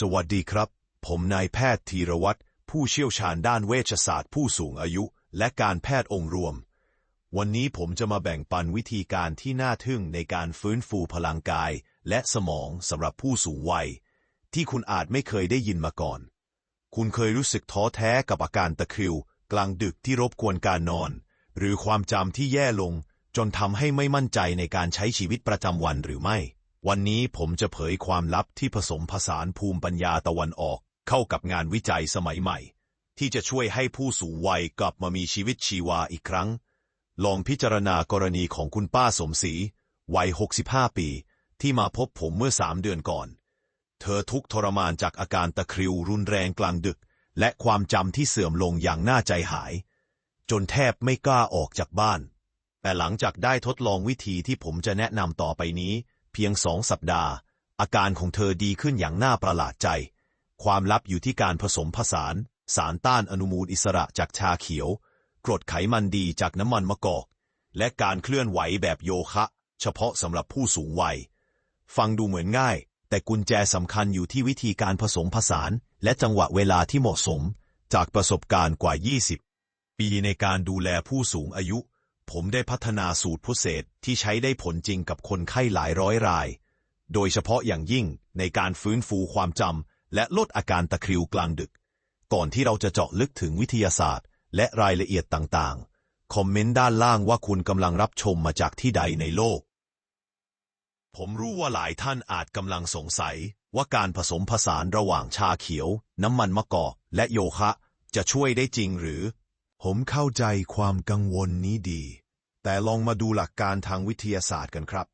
สวัสดีครับ ผมนายแพทย์ธีรวัตรผู้เชี่ยวชาญด้านเวชศาสตร์ผู้สูงอายุ และการแพทย์องค์รวม วันนี้ผมจะมาแบ่งปันวิธีการที่น่าทึ่งในการฟื้นฟูพลังกาย และสมองสำหรับผู้สูงวัย ที่คุณอาจไม่เคยได้ยินมาก่อน คุณเคยรู้สึกท้อแท้กับอาการตะคริว กลางดึกที่รบกวนการนอน หรือความจำที่แย่ลง จนทำให้ไม่มั่นใจในการใช้ชีวิตประจำวันหรือไม่ วันนี้ผมจะเผยความลับที่ผสมผสานภูมิปัญญาตะวันออก เข้ากับงานวิจัยสมัยใหม่ ที่จะช่วยให้ผู้สูงวัยกลับมามีชีวิตชีวาอีกครั้ง ลองพิจารณากรณีของคุณป้าสมศรีวัย 65 ปี ที่มาพบผมเมื่อสามเดือนก่อน เธอทุกทรมานจากอาการตะคริวรุนแรงกลางดึก และความจำที่เสื่อมลงอย่างน่าใจหาย จนแทบไม่กล้าออกจากบ้าน แต่หลังจากได้ทดลองวิธีที่ผมจะแนะนำต่อไปนี้ เพียงสองสัปดาห์ อาการของเธอดีขึ้นอย่างน่าประหลาดใจ ความลับอยู่ที่การผสมผสาน สารต้านอนุมูลอิสระจากชาเขียว กรดไขมันดีจากน้ำมันมะกอก และการเคลื่อนไหวแบบโยคะ เฉพาะสำหรับผู้สูงวัย ฟังดูเหมือนง่าย แต่กุญแจสำคัญอยู่ที่วิธีการผสมผสาน และจังหวะเวลาที่เหมาะสม จากประสบการณ์กว่า 20 ปีในการดูแลผู้สูงอายุ ผมได้พัฒนาสูตรพิเศษที่ใช้ได้ผลจริงกับคนไข้หลายร้อยราย โดยเฉพาะอย่างยิ่งในการฟื้นฟูความจำและลดอาการตะคริวกลางดึก ก่อนที่เราจะเจาะลึกถึงวิทยาศาสตร์ และรายละเอียดต่างๆ คอมเมนต์ด้านล่างว่าคุณกำลังรับชมมาจากที่ใดในโลก ผมรู้ว่าหลายท่านอาจกำลังสงสัยว่าการผสมผสานระหว่างชาเขียว น้ำมันมะกอกและโยคะ จะช่วยได้จริงหรือ ผมเข้าใจความกังวลนี้ดี แต่ลองมาดูหลักการทางวิทยาศาสตร์กันครับ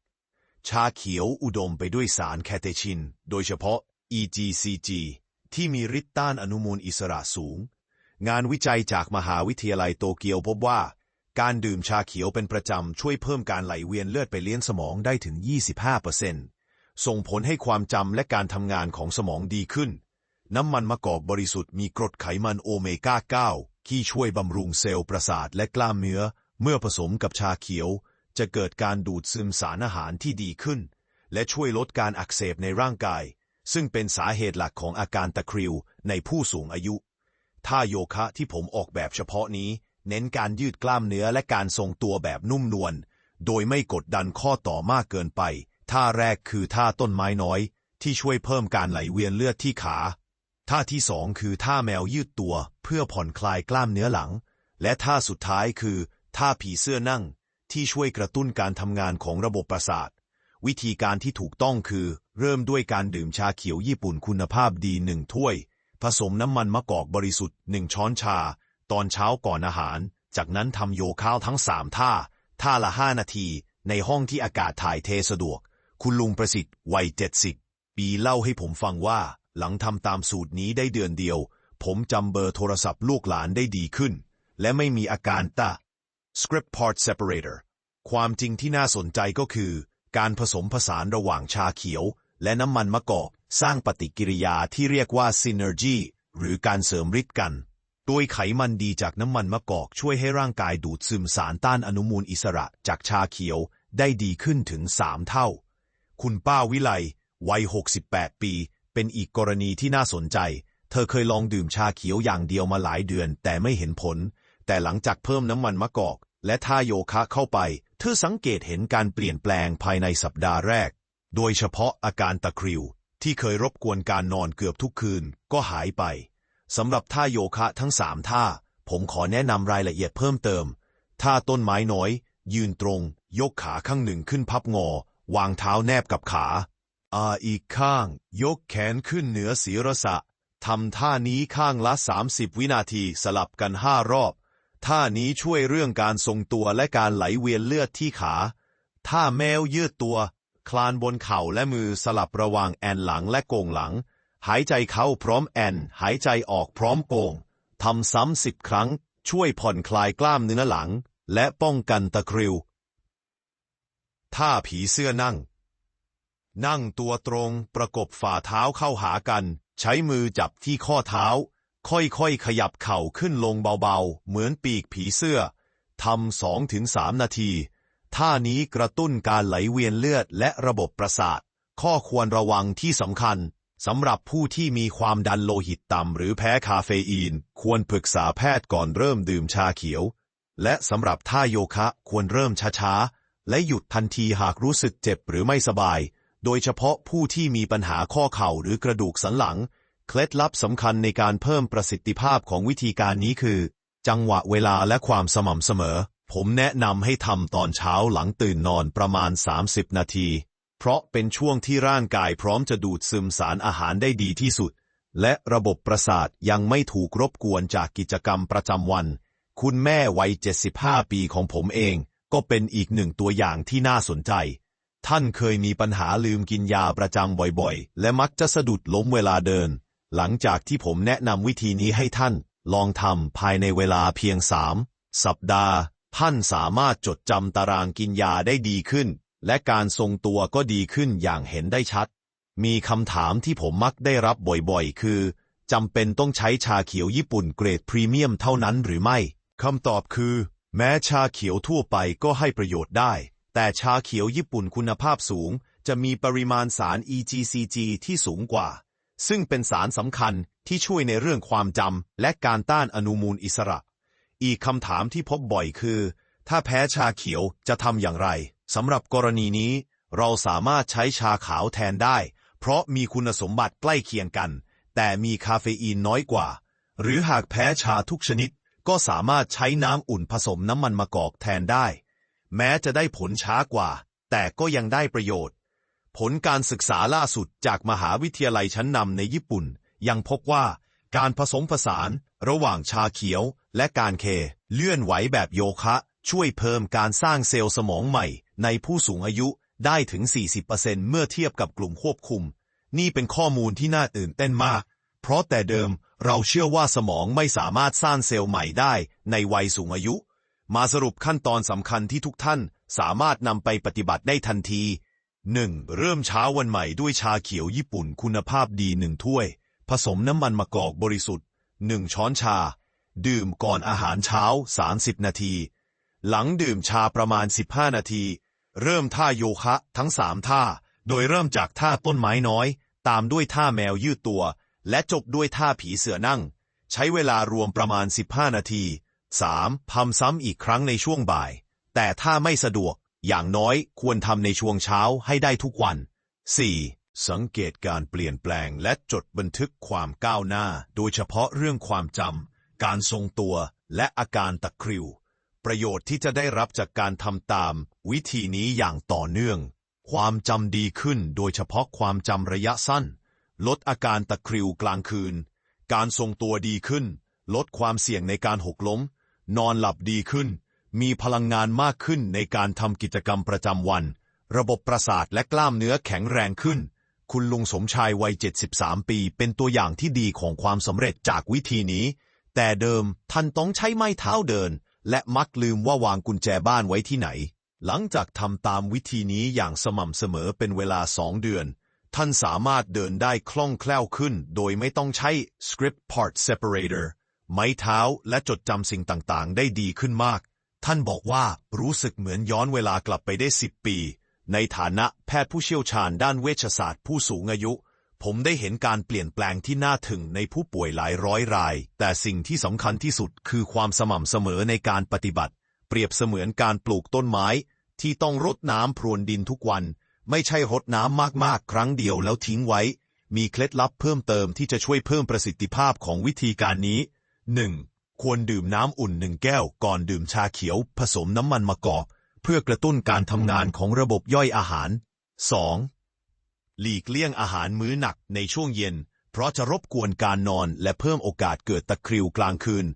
ชาเขียวอุดมไปด้วยสารแคเทชิน โดยเฉพาะ EGCG ที่มีฤทธิ์ต้านอนุมูลอิสระสูง งานวิจัยจากมหาวิทยาลัยโตเกียวพบว่า การดื่มชาเขียวเป็นประจำช่วยเพิ่มการไหลเวียนเลือดไปเลี้ยงสมองได้ถึง 25%ส่งผลให้ความจำและการทำงานของสมองดีขึ้น น้ำมันมะกอกบริสุทธิ์มีกรดไขมันโอเมก้า 9 ที่ช่วยบำรุงเซลล์ประสาทและกล้ามเนื้อ เมื่อผสมกับชาเขียว จะเกิดการดูดซึมสารอาหารที่ดีขึ้น และช่วยลดการอักเสบในร่างกาย ซึ่งเป็นสาเหตุหลักของอาการตะคริวในผู้สูงอายุท่าโยคะที่ผมออกแบบเฉพาะนี้ เน้นการยืดกล้ามเนื้อและการทรงตัวแบบนุ่มนวล โดยไม่กดดันข้อต่อมากเกินไป ท่าแรกคือท่าต้นไม้น้อย ที่ช่วยเพิ่มการไหลเวียนเลือดที่ขา ท่าที่สองคือท่าแมวยืดตัวเพื่อผ่อนคลายกล้ามเนื้อหลัง และท่าสุดท้ายคือ ท่าผีเสื้อนั่ง ที่ช่วยกระตุ้นการทำงานของระบบประสาท วิธีการที่ถูกต้องคือ เริ่มด้วยการดื่มชาเขียวญี่ปุ่นคุณภาพดีหนึ่งถ้วย ผสมน้ำมันมะกอกบริสุทธิ์หนึ่งช้อนชา ตอนเช้าก่อนอาหาร จากนั้นทำโยคะทั้งสามท่า ท่าละห้านาที ในห้องที่อากาศถ่ายเทสะดวก คุณลุงประสิทธิ์วัยเจ็ดสิบปีเล่าให้ผมฟังว่าหลังทำตามสูตรนี้ได้เดือนเดียว ผมจำเบอร์โทรศัพท์ลูกหลานได้ดีขึ้น และไม่มีอาการตา Script Part Separator ความจริงที่น่าสนใจก็คือ การผสมผสานระหว่างชาเขียว และน้ำมันมะกอกสร้างปฏิกิริยาที่เรียกว่า Synergy หรือการเสริมฤทธิ์กันโดยไขมันดีจากน้ำมันมะกอกช่วยให้ร่างกายดูดซึมสารต้านอนุมูลอิสระจากชาเขียวได้ดีขึ้นถึง3เท่า คุณป้าวิไลวัย 68 ปี เป็นอีกกรณีที่น่าสนใจ เธอเคยลองดื่มชาเขียวอย่างเดียวมาหลายเดือน แต่ไม่เห็นผล แต่หลังจากเพิ่มน้ำมันมะกอก และท่าโยคะเข้าไป เธอสังเกตเห็นการเปลี่ยนแปลงภายในสัปดาห์แรก โดยเฉพาะอาการตะคริว ที่เคยรบกวนการนอนเกือบทุกคืน ก็หายไปสำหรับท่าโยคะทั้งสามท่า ผมขอแนะนำรายละเอียดเพิ่มเติม ท่าต้นไม้น้อย ยืนตรง ยกขาข้างหนึ่งขึ้นพับงอ วางเท้าแนบกับขา อาอีกข้าง ยกแขนขึ้นเหนือศีรษะทำท่านี้ข้างละ 30 วินาทีสลับกันห้ารอบ ท่านี้ช่วยเรื่องการทรงตัวและการไหลเวียนเลือดที่ขาท่าแมวยืดตัว คลานบนเข่าและมือสลับระหว่างแอนหลังและโกงหลัง หายใจเข้าพร้อมแอน หายใจออกพร้อมโกงทำซ้ำสิบครั้ง ช่วยผ่อนคลายกล้ามเนื้อหลัง และป้องกันตะคริว ท่าผีเสื้อนั่ง นั่งตัวตรงประกบฝ่าเท้าเข้าหากัน ใช้มือจับที่ข้อเท้า ค่อยๆ ขยับเข่าขึ้นลงเบาๆ เหมือนปีกผีเสื้อทำสองถึงสามนาที ท่านี้กระตุ้นการไหลเวียนเลือดและระบบประสาท ข้อควรระวังที่สำคัญสำหรับผู้ที่มีความดันโลหิตต่ำหรือแพ้คาเฟอีน ควรปรึกษาแพทย์ก่อนเริ่มดื่มชาเขียว และสำหรับท่าโยคะควรเริ่มช้าๆ และหยุดทันทีหากรู้สึกเจ็บหรือไม่สบาย โดยเฉพาะผู้ที่มีปัญหาข้อเข่าหรือกระดูกสันหลัง เคล็ดลับสำคัญในการเพิ่มประสิทธิภาพของวิธีการนี้คือ จังหวะเวลาและความสม่ำเสมอ ผมแนะนำให้ทำตอนเช้าหลังตื่นนอนประมาณ 30 นาที เพราะเป็นช่วงที่ร่างกายพร้อมจะดูดซึมสารอาหารได้ดีที่สุด และระบบประสาทยังไม่ถูกรบกวนจากกิจกรรมประจำวัน คุณแม่วัย 75 ปีของผมเอง ก็เป็นอีกหนึ่งตัวอย่างที่น่าสนใจ ท่านเคยมีปัญหาลืมกินยาประจำบ่อยๆ และมักจะสะดุดล้มเวลาเดิน หลังจากที่ผมแนะนำวิธีนี้ให้ท่าน ลองทำภายในเวลาเพียงสามสัปดาห์ ท่านสามารถจดจำตารางกินยาได้ดีขึ้น และการทรงตัวก็ดีขึ้นอย่างเห็นได้ชัด มีคำถามที่ผมมักได้รับบ่อยๆ คือจำเป็นต้องใช้ชาเขียวญี่ปุ่นเกรดพรีเมียมเท่านั้นหรือไม่ คำตอบคือ แม้ชาเขียวทั่วไปก็ให้ประโยชน์ได้ แต่ชาเขียวญี่ปุ่นคุณภาพสูง จะมีปริมาณสาร EGCG ที่สูงกว่า ซึ่งเป็นสารสำคัญที่ช่วยในเรื่องความจำและการต้านอนุมูลอิสระ อีกคำถามที่พบบ่อยคือ ถ้าแพ้ชาเขียวจะทำอย่างไรสำหรับกรณีนี้ เราสามารถใช้ชาขาวแทนได้ เพราะมีคุณสมบัติใกล้เคียงกัน แต่มีคาเฟอีนน้อยกว่า หรือหากแพ้ชาทุกชนิด ก็สามารถใช้น้ำอุ่นผสมน้ำมันมะกอกแทนได้ แม้จะได้ผลช้ากว่า แต่ก็ยังได้ประโยชน์ ผลการศึกษาล่าสุดจากมหาวิทยาลัยชั้นนำในญี่ปุ่น ยังพบว่าการผสมผสานระหว่างชาเขียวและการเค เลื่อนไหวแบบโยคะ ช่วยเพิ่มการสร้างเซลล์สมองใหม่ ในผู้สูงอายุได้ถึง 40%เมื่อเทียบกับกลุ่มควบคุม นี่เป็นข้อมูลที่น่าตื่นเต้นมาก เพราะแต่เดิมเราเชื่อว่าสมองไม่สามารถสร้างเซลล์ใหม่ได้ในวัยสูงอายุ มาสรุปขั้นตอนสำคัญที่ทุกท่านสามารถนำไปปฏิบัติได้ทันที 1. เริ่มเช้าวันใหม่ด้วยชาเขียวญี่ปุ่นคุณภาพดีหนึ่งถ้วย ผสมน้ำมันมะกอกบริสุทธิ์ 1 ช้อนชา ดื่มก่อนอาหารเช้า 30 นาที หลังดื่มชาประมาณ 15 นาที เริ่มท่าโยคะทั้ง 3 ท่า โดยเริ่มจากท่าต้นไม้น้อย ตามด้วยท่าแมวยืดตัว และจบด้วยท่าผีเสือนั่ง ใช้เวลารวมประมาณ 15 นาที 3. ทำซ้ำอีกครั้งในช่วงบ่าย แต่ถ้าไม่สะดวก อย่างน้อยควรทำในช่วงเช้าให้ได้ทุกวัน 4. สังเกตการเปลี่ยนแปลงและจดบันทึกความก้าวหน้า โดยเฉพาะเรื่องความจำ การทรงตัว และอาการตะคริว ประโยชน์ที่จะได้รับจากการทำตาม วิธีนี้อย่างต่อเนื่อง ความจำดีขึ้นโดยเฉพาะความจำระยะสั้น ลดอาการตะคริวกลางคืน การทรงตัวดีขึ้น ลดความเสี่ยงในการหกล้ม นอนหลับดีขึ้น มีพลังงานมากขึ้นในการทำกิจกรรมประจำวัน ระบบประสาทและกล้ามเนื้อแข็งแรงขึ้น คุณลุงสมชายวัย 73 ปี เป็นตัวอย่างที่ดีของความสำเร็จจากวิธีนี้ แต่เดิมท่านต้องใช้ไม้เท้าเดิน และมักลืมว่าวางกุญแจบ้านไว้ที่ไหน หลังจากทำตามวิธีนี้อย่างสม่ำเสมอเป็นเวลาสองเดือนท่านสามารถเดินได้คล่องแคล่วขึ้น โดยไม่ต้องใช้ script part separator ไม้เท้าและจดจำสิ่งต่างๆ ได้ดีขึ้นมาก ท่านบอกว่ารู้สึกเหมือนย้อนเวลากลับไปได้สิบปี ในฐานะแพทย์ผู้เชี่ยวชาญด้านเวชศาสตร์ผู้สูงอายุ ผมได้เห็นการเปลี่ยนแปลงที่น่าถึงในผู้ป่วยหลายร้อยราย แต่สิ่งที่สำคัญที่สุดคือความสม่ำเสมอในการปฏิบัติ เปรียบเสมือนการปลูกต้นไม้ ที่ต้องรดน้ำพรวนดินทุกวัน ไม่ใช่รดน้ำมากๆ ครั้งเดียวแล้วทิ้งไว้ มีเคล็ดลับเพิ่มเติมที่จะช่วยเพิ่มประสิทธิภาพของวิธีการนี้ 1. ควรดื่มน้ำอุ่นหนึ่งแก้วก่อนดื่มชาเขียว ผสมน้ำมันมะกอก เพื่อกระตุ้นการทำงานของระบบย่อยอาหาร 2. หลีกเลี่ยงอาหารมื้อหนักในช่วงเย็น เพราะจะรบกวนการนอนและเพิ่มโอกาสเกิดตะคริวกลางคืน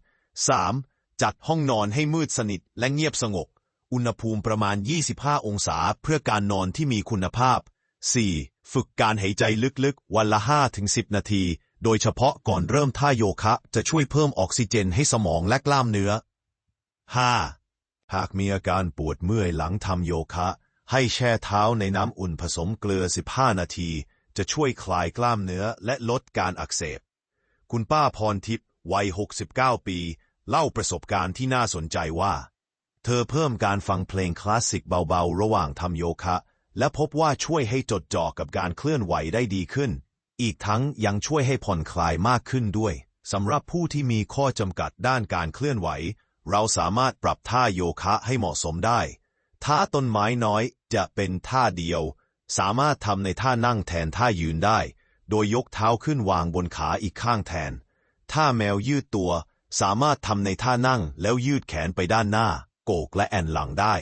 3. จัดห้องนอนให้มืดสนิทและเงียบสงบ อุณหภูมิประมาณ 25 องศาเพื่อการนอนที่มีคุณภาพ 4. ฝึกการหายใจลึกๆ วันละ 5-10 นาทีโดยเฉพาะก่อนเริ่มท่าโยคะจะช่วยเพิ่มออกซิเจนให้สมองและกล้ามเนื้อ 5. หากมีอาการปวดเมื่อยหลังทำโยคะ ให้แช่เท้าในน้ำอุ่นผสมเกลือ 15 นาที จะช่วยคลายกล้ามเนื้อและลดการอักเสบ คุณป้าพรทิพย์วัย 69 ปี เล่าประสบการณ์ที่น่าสนใจว่า เธอเพิ่มการฟังเพลงคลาสสิกเบาๆ ระหว่างทำโยคะ และพบว่าช่วยให้จดจ่อกับการเคลื่อนไหวได้ดีขึ้น อีกทั้งยังช่วยให้ผ่อนคลายมากขึ้นด้วยสำหรับผู้ที่มีข้อจำกัดด้านการเคลื่อนไหว เราสามารถปรับท่าโยคะให้เหมาะสมได้ ท่าต้นไม้น้อยจะเป็นท่าเดียว สามารถทำในท่านั่งแทนท่ายืนได้ โดยยกเท้าขึ้นวางบนขาอีกข้างแทน ท่าแมวยืดตัว สามารถทำในท่านั่งแล้วยืดแขนไปด้านหน้า โกกและแอนหลังได้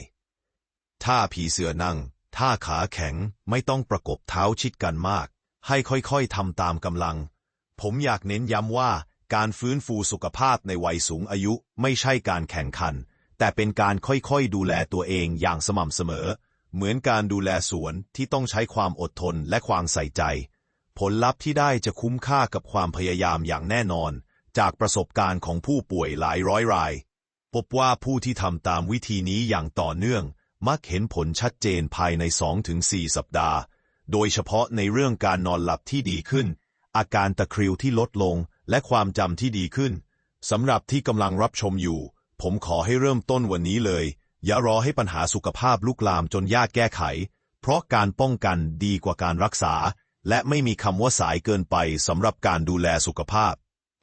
ท่าผีเสือนั่ง ท่าขาแข็งไม่ต้องประกบเท้าชิดกันมาก ให้ค่อยๆทำตามกำลัง ผมอยากเน้นย้ำว่าการฟื้นฟูสุขภาพในวัยสูงอายุไม่ใช่การแข่งขัน แต่เป็นการค่อยๆดูแลตัวเองอย่างสม่ำเสมอ เหมือนการดูแลสวนที่ต้องใช้ความอดทนและความใส่ใจ ผลลัพธ์ที่ได้จะคุ้มค่ากับความพยายามอย่างแน่นอน จากประสบการณ์ของผู้ป่วยหลายร้อยราย พบว่าผู้ที่ทำตามวิธีนี้อย่างต่อเนื่อง มักเห็นผลชัดเจนภายใน 2-4 สัปดาห์ โดยเฉพาะในเรื่องการนอนหลับที่ดีขึ้น อาการตะคริวที่ลดลง และความจำที่ดีขึ้นสำหรับที่กำลังรับชมอยู่ ผมขอให้เริ่มต้นวันนี้เลย อย่ารอให้ปัญหาสุขภาพลุกลามจนยากแก้ไข เพราะการป้องกันดีกว่าการรักษา และไม่มีคำว่าสายเกินไปสำหรับการดูแลสุขภาพ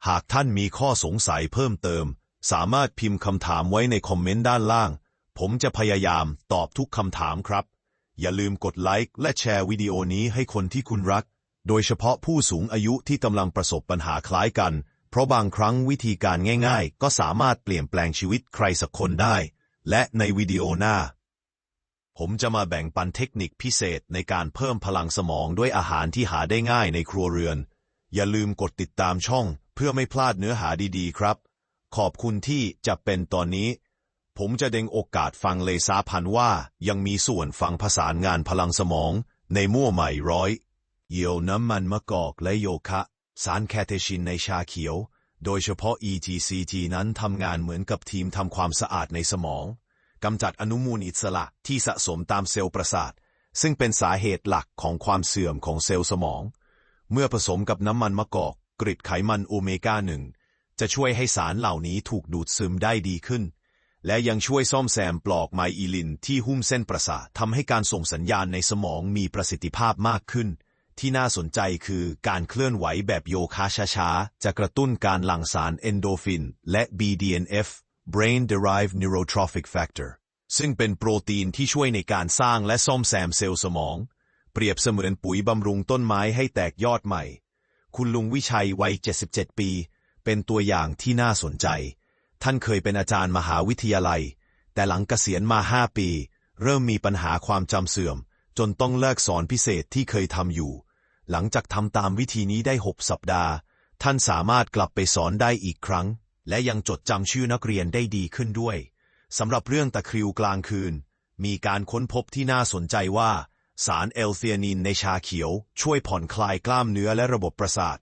หากท่านมีข้อสงสัยเพิ่มเติม สามารถพิมพ์คำถามไว้ในคอมเมนต์ด้านล่าง ผมจะพยายามตอบทุกคำถามครับ อย่าลืมกดไลค์และแชร์วิดีโอนี้ให้คนที่คุณรัก โดยเฉพาะผู้สูงอายุที่กำลังประสบปัญหาคล้ายกัน เพราะบางครั้งวิธีการง่ายๆ ก็สามารถเปลี่ยนแปลงชีวิตใครสักคนได้ และในวิดีโอหน้า ผมจะมาแบ่งปันเทคนิคพิเศษในการเพิ่มพลังสมองด้วยอาหารที่หาได้ง่ายในครัวเรือน อย่าลืมกดติดตามช่อง เพื่อไม่พลาดเนื้อหาดีๆ ครับ ขอบคุณที่จะเป็นตอนนี้ ผมจะเด้งโอกาสฟังเลซาพันว่ายังมีส่วนฟังผสานงานพลังสมอง ในมั่วใหม่ร้อยเยียวน้ำมันมะกอกและโยคะ สารแคเทชินในชาเขียว โดยเฉพาะ ETCG นั้นทำงานเหมือนกับทีมทำความสะอาดในสมองกำจัดอนุมูลอิสระที่สะสมตามเซลล์ประสาท ซึ่งเป็นสาเหตุหลักของความเสื่อมของเซลล์สมอง เมื่อผสมกับน้ำมันมะกอก กริดไขมันโอเมก้าหนึ่งจะช่วยให้สารเหล่านี้ถูกดูดซึมได้ดีขึ้น และยังช่วยซ่อมแซมปลอกไมอีลินที่หุ้มเส้นประสาททำให้การส่งสัญญาณในสมองมีประสิทธิภาพมากขึ้น ที่น่าสนใจคือการเคลื่อนไหวแบบโยคะช้าๆ จะกระตุ้นการหลั่งสารเอนโดฟิน และ BDNF Brain Derived Neurotrophic Factor ซึ่งเป็นโปรตีนที่ช่วยในการสร้างและซ่อมแซมเซลล์สมอง เปรียบเสมือนปุ๋ยบำรุงต้นไม้ให้แตกยอดใหม่ คุณลุงวิชัยวัย 77 ปี เป็นตัวอย่างที่น่าสนใจ ท่านเคยเป็นอาจารย์มหาวิทยาลัย แต่หลังเกษียณมา5ปี เริ่มมีปัญหาความจำเสื่อม จนต้องเลิกสอนพิเศษที่เคยทำอยู่ หลังจากทำตามวิธีนี้ได้6สัปดาห์ ท่านสามารถกลับไปสอนได้อีกครั้ง และยังจดจำชื่อนักเรียนได้ดีขึ้นด้วยสำหรับเรื่องตะคริวกลางคืน มีการค้นพบที่น่าสนใจว่า สารเอลเธียนินในชาเขียว ช่วยผ่อนคลายกล้ามเนื้อและระบบประสาท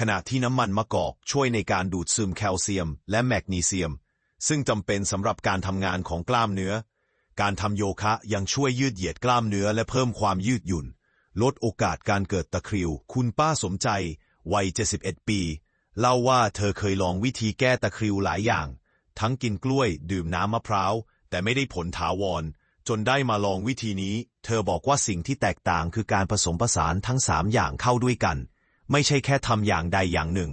ขณะที่น้ำมันมะกอกช่วยในการดูดซึมแคลเซียม และแมกนีเซียม ซึ่งจำเป็นสำหรับการทำงานของกล้ามเนื้อ การทำโยคะยังช่วยยืดเหยียดกล้ามเนื้อและเพิ่มความยืดหยุ่น ลดโอกาสการเกิดตะคริว คุณป้าสมใจ วัย 71 ปี เล่าว่าเธอเคยลองวิธีแก้ตะคริวหลายอย่าง ทั้งกินกล้วย ดื่มน้ำมะพร้าว แต่ไม่ได้ผลถาวร จนได้มาลองวิธีนี้ เธอบอกว่าสิ่งที่แตกต่างคือการผสมผสานทั้งสามอย่างเข้าด้วยกัน ไม่ใช่แค่ทำอย่างใดอย่างหนึ่ง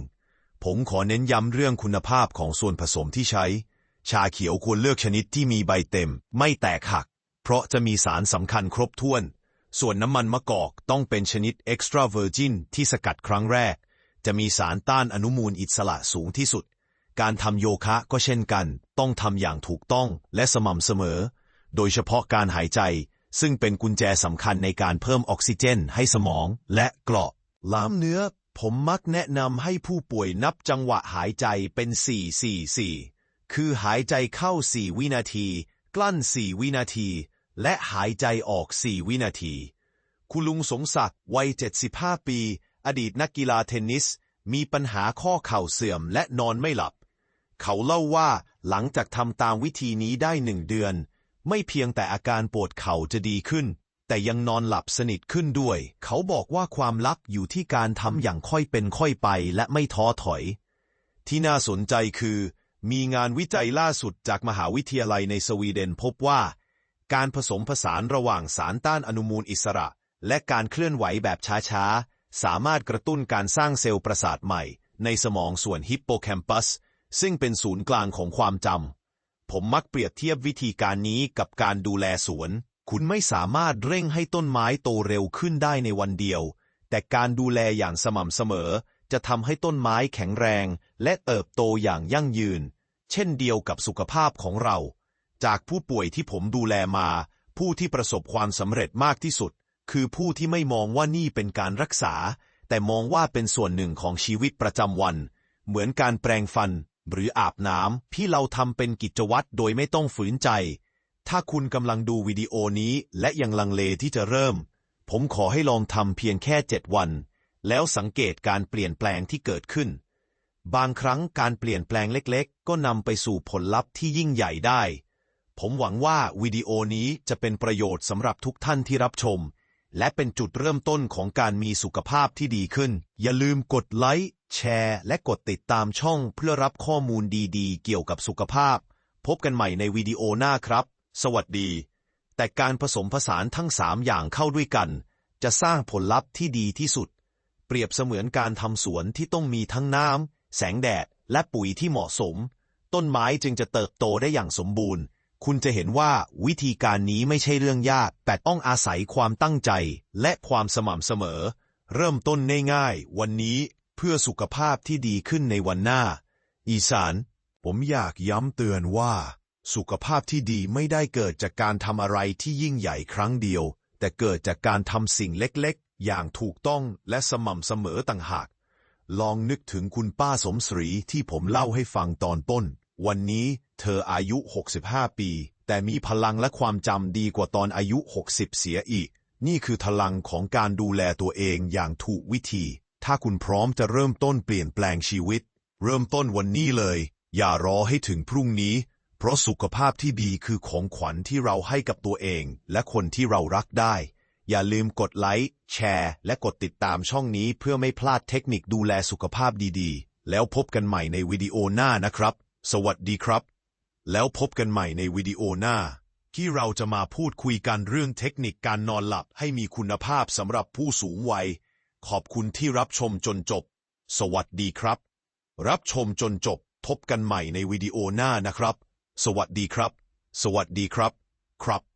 ผมขอเน้นย้ำเรื่องคุณภาพของส่วนผสมที่ใช้ ชาเขียวควรเลือกชนิดที่มีใบเต็ม ไม่แตกหัก เพราะจะมีสารสำคัญครบถ้วน ส่วนน้ำมันมะกอกต้องเป็นชนิด extra virgin ที่สกัดครั้งแรก จะมีสารต้านอนุมูลอิสระสูงที่สุด การทำโยคะก็เช่นกัน ต้องทำอย่างถูกต้องและสม่ำเสมอ โดยเฉพาะการหายใจซึ่งเป็นกุญแจสำคัญในการเพิ่มออกซิเจนให้สมองและเกราะ ล้ามเนื้อ ผมมักแนะนำให้ผู้ป่วยนับจังหวะหายใจเป็น 4-4-4 คือหายใจเข้า 4 วินาที กลั้น 4 วินาที และหายใจออก 4 วินาที คุณลุงสงศักดิ์วัย 75 ปี อดีตนักกีฬาเทนนิส มีปัญหาข้อเข่าเสื่อมและนอนไม่หลับ เขาเล่าว่าหลังจากทำตามวิธีนี้ได้หนึ่งเดือน ไม่เพียงแต่อาการปวดเข่าจะดีขึ้น แต่ยังนอนหลับสนิทขึ้นด้วย เขาบอกว่าความลับอยู่ที่การทำอย่างค่อยเป็นค่อยไปและไม่ท้อถอย ที่น่าสนใจคือ มีงานวิจัยล่าสุดจากมหาวิทยาลัยในสวีเดนพบว่า การผสมผสานระหว่างสารต้านอนุมูลอิสระ และการเคลื่อนไหวแบบช้าๆ สามารถกระตุ้นการสร้างเซลล์ประสาทใหม่ ในสมองส่วนฮิปโปแคมปัสซึ่งเป็นศูนย์กลางของความจำผมมักเปรียบเทียบวิธีการนี้กับการดูแลสวน คุณไม่สามารถเร่งให้ต้นไม้โตเร็วขึ้นได้ในวันเดียว แต่การดูแลอย่างสม่ำเสมอ จะทำให้ต้นไม้แข็งแรง และเติบโตอย่างยั่งยืน เช่นเดียวกับสุขภาพของเรา จากผู้ป่วยที่ผมดูแลมา ผู้ที่ประสบความสำเร็จมากที่สุด คือผู้ที่ไม่มองว่านี่เป็นการรักษา แต่มองว่าเป็นส่วนหนึ่งของชีวิตประจำวัน เหมือนการแปรงฟัน หรืออาบน้ำที่เราทำเป็นกิจวัตรโดยไม่ต้องฝืนใจ ถ้าคุณกำลังดูวิดีโอนี้และยังลังเลที่จะเริ่ม ผมขอให้ลองทำเพียงแค่เจ็ดวัน แล้วสังเกตการเปลี่ยนแปลงที่เกิดขึ้น บางครั้งการเปลี่ยนแปลงเล็กๆ ก็นำไปสู่ผลลัพธ์ที่ยิ่งใหญ่ได้ ผมหวังว่าวิดีโอนี้จะเป็นประโยชน์สำหรับทุกท่านที่รับชม และเป็นจุดเริ่มต้นของการมีสุขภาพที่ดีขึ้น อย่าลืมกดไลค์แชร์ และกดติดตามช่องเพื่อรับข้อมูลดีๆ เกี่ยวกับสุขภาพ พบกันใหม่ในวิดีโอหน้าครับ สวัสดี แต่การผสมผสานทั้งสามอย่างเข้าด้วยกัน จะสร้างผลลัพธ์ที่ดีที่สุด เปรียบเสมือนการทำสวนที่ต้องมีทั้งน้ำแสงแดด และปุ๋ยที่เหมาะสม ต้นไม้จึงจะเติบโตได้อย่างสมบูรณ์ คุณจะเห็นว่าวิธีการนี้ไม่ใช่เรื่องยาก แต่ต้องอาศัยความตั้งใจและความสม่ำเสมอ เริ่มต้นง่ายๆวันนี้เพื่อสุขภาพที่ดีขึ้นในวันหน้า อีสาน ผมอยากย้ำเตือนว่า สุขภาพที่ดีไม่ได้เกิดจากการทำอะไรที่ยิ่งใหญ่ครั้งเดียว แต่เกิดจากการทำสิ่งเล็กๆ อย่างถูกต้องและสม่ำเสมอต่างหาก ลองนึกถึงคุณป้าสมศรีที่ผมเล่าให้ฟังตอนต้น วันนี้เธออายุ 65 ปี แต่มีพลังและความจำดีกว่าตอนอายุ 60 เสียอีก นี่คือพลังของการดูแลตัวเองอย่างถูกวิธี ถ้าคุณพร้อมจะเริ่มต้นเปลี่ยนแปลงชีวิต เริ่มต้นวันนี้เลย อย่ารอให้ถึงพรุ่งนี้ เพราะสุขภาพที่ดีคือของขวัญที่เราให้กับตัวเอง และคนที่เรารักได้ อย่าลืมกดไลค์ แชร์ และกดติดตามช่องนี้เพื่อไม่พลาดเทคนิคดูแลสุขภาพดีๆ แล้วพบกันใหม่ในวิดีโอหน้านะครับ สวัสดีครับ แล้วพบกันใหม่ในวิดีโอหน้า ที่เราจะมาพูดคุยกันเรื่องเทคนิคการนอนหลับให้มีคุณภาพสำหรับผู้สูงวัย ขอบคุณที่รับชมจนจบ สวัสดีครับ รับชมจนจบ พบกันใหม่ในวิดีโอหน้านะครับ สวัสดีครับ สวัสดีครับ ครับ